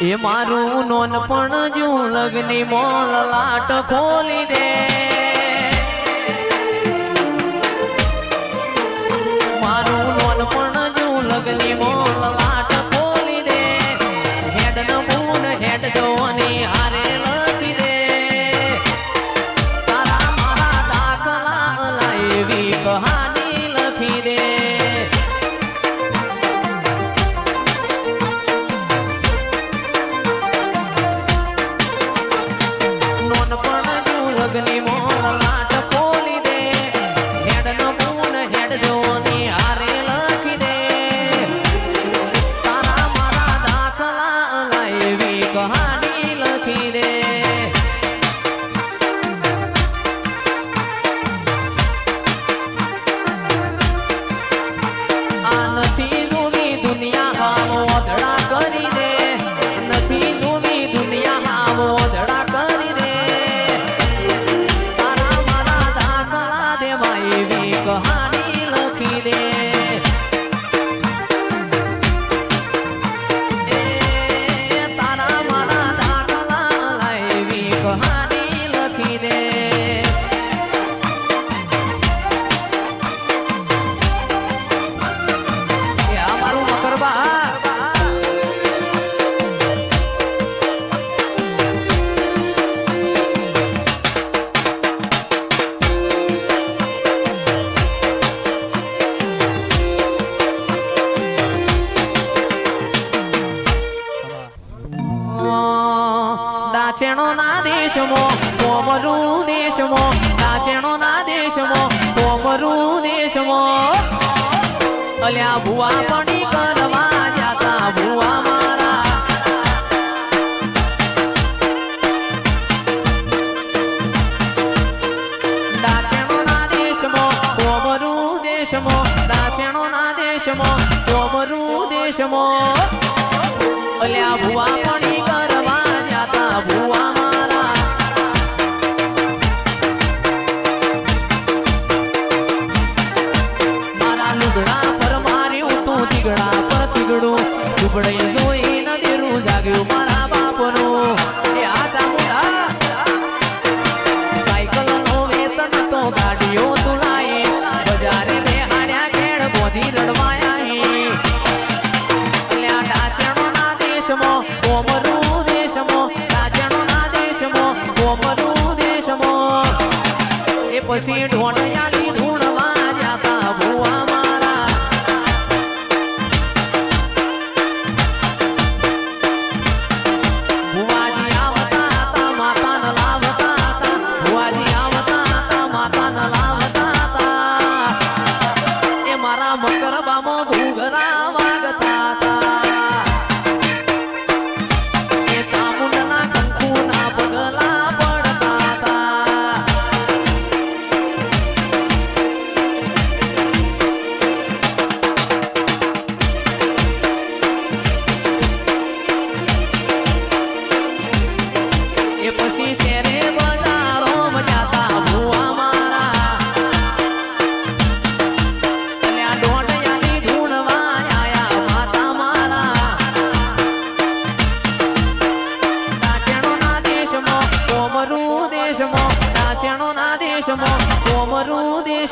એ મારું નોનપણ પણ જો મોલ લાટ ખોલી દે. મારું નોનપણ પણ જો મોલ દાચેણો ના દેશમો કોમરું દેશમો દાચેણો ના દેશમો કોમરું દેશમો અલ્યા ભુવા ભુવા મારા દાચેણો ના દેશમો કોમરું દેશમો દાચેણો ના દેશમો કોમરું દેશમો અલ્યા ભુવા દેશમો કોમરુ દેશમો રાજણો ના દેશમો કોમરુ દેશમો. એ પછી ઢોણ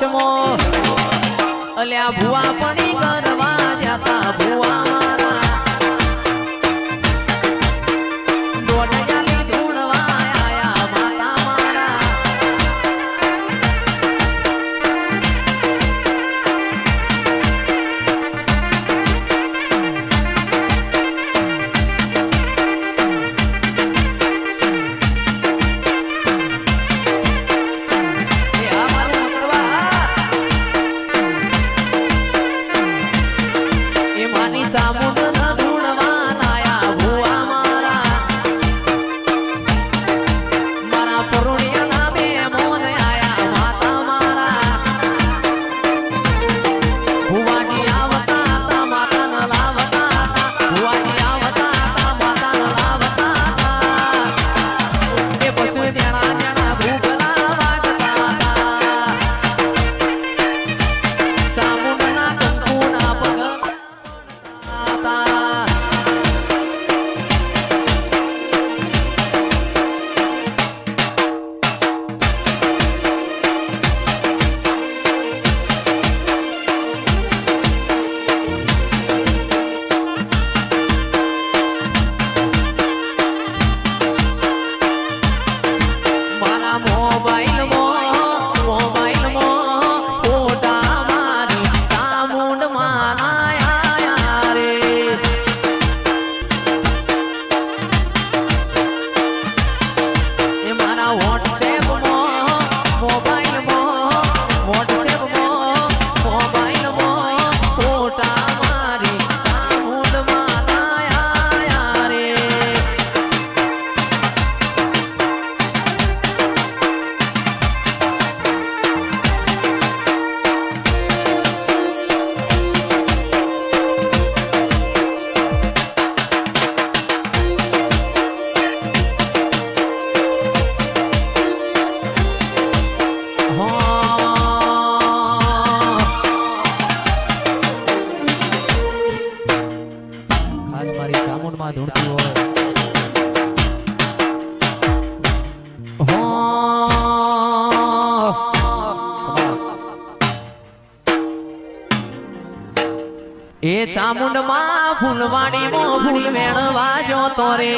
ચશ્મો અલ્યા ભુવા મારી ચામુંડમાં ધૂણતી હોય. એ ચામુંડમાં ફૂલવાડી મો મેળવા જો જોતો રે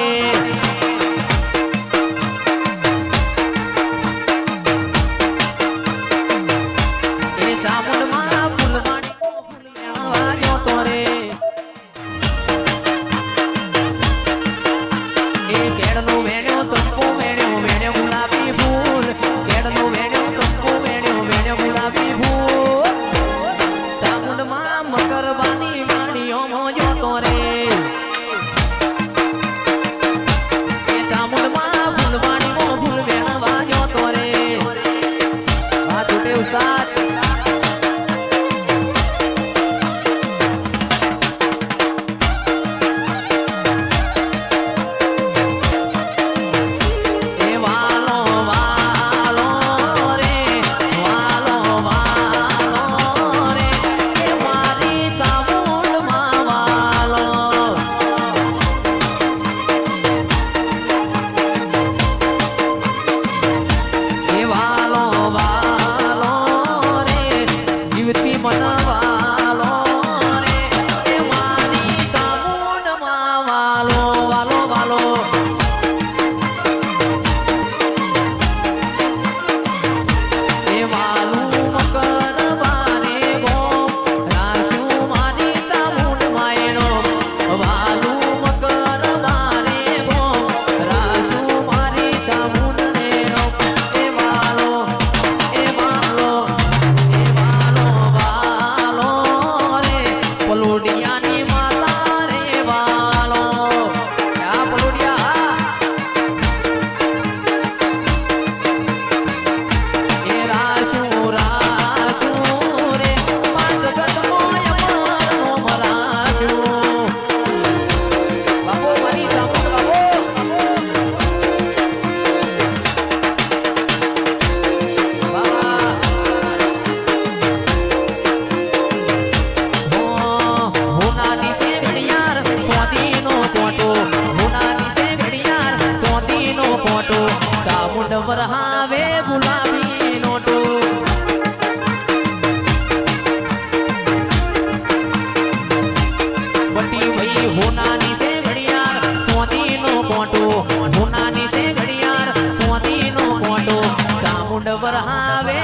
વરહાવે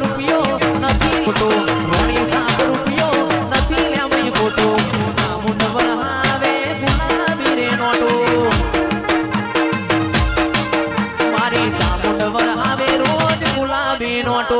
રૂપિયો નથી ખોટો સાત રૂપિયો નથી લેવાય ખોટો. સામુંડ વરહાવે ભૂલાવી રે નોટો મારી સામુંડ નોટો